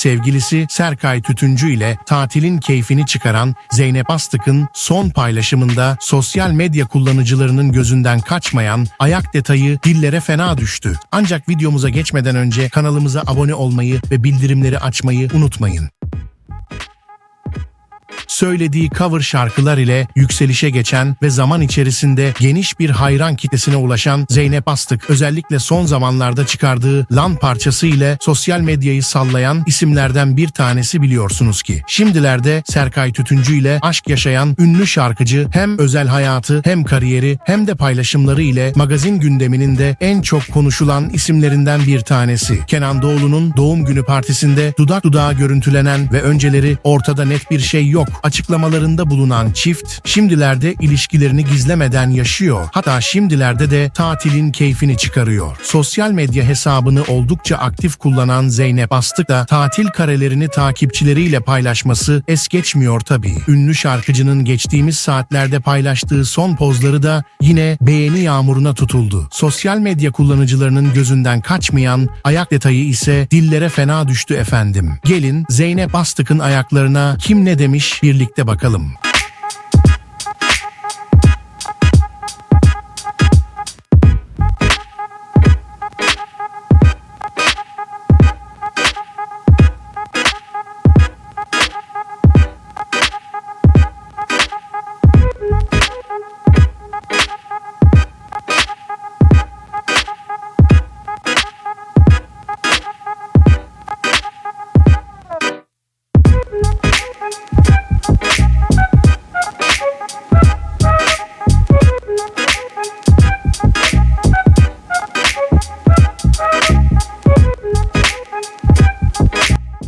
sevgilisi Serkay Tütüncü ile tatilin keyfini çıkaran Zeynep Astık'ın son paylaşımında sosyal medya kullanıcılarının gözünden kaçmayan ayak detayı dillere fena düştü. Ancak videomuza geçmeden önce kanalımıza abone olmayı ve bildirimleri açmayı unutmayın söylediği cover şarkılar ile yükselişe geçen ve zaman içerisinde geniş bir hayran kitlesine ulaşan Zeynep Astık özellikle son zamanlarda çıkardığı Lan parçası ile sosyal medyayı sallayan isimlerden bir tanesi biliyorsunuz ki. Şimdilerde Serkay Tütüncü ile aşk yaşayan ünlü şarkıcı hem özel hayatı hem kariyeri hem de paylaşımları ile magazin gündeminin de en çok konuşulan isimlerinden bir tanesi. Kenan Doğulu'nun doğum günü partisinde dudak dudağa görüntülenen ve önceleri ortada net bir şey yok açıklamalarında bulunan çift şimdilerde ilişkilerini gizlemeden yaşıyor. Hatta şimdilerde de tatilin keyfini çıkarıyor. Sosyal medya hesabını oldukça aktif kullanan Zeynep Astık da tatil karelerini takipçileriyle paylaşması es geçmiyor tabii. Ünlü şarkıcının geçtiğimiz saatlerde paylaştığı son pozları da yine beğeni yağmuruna tutuldu. Sosyal medya kullanıcılarının gözünden kaçmayan ayak detayı ise dillere fena düştü efendim. Gelin Zeynep Astık'ın ayaklarına kim ne demiş birlikte bakalım.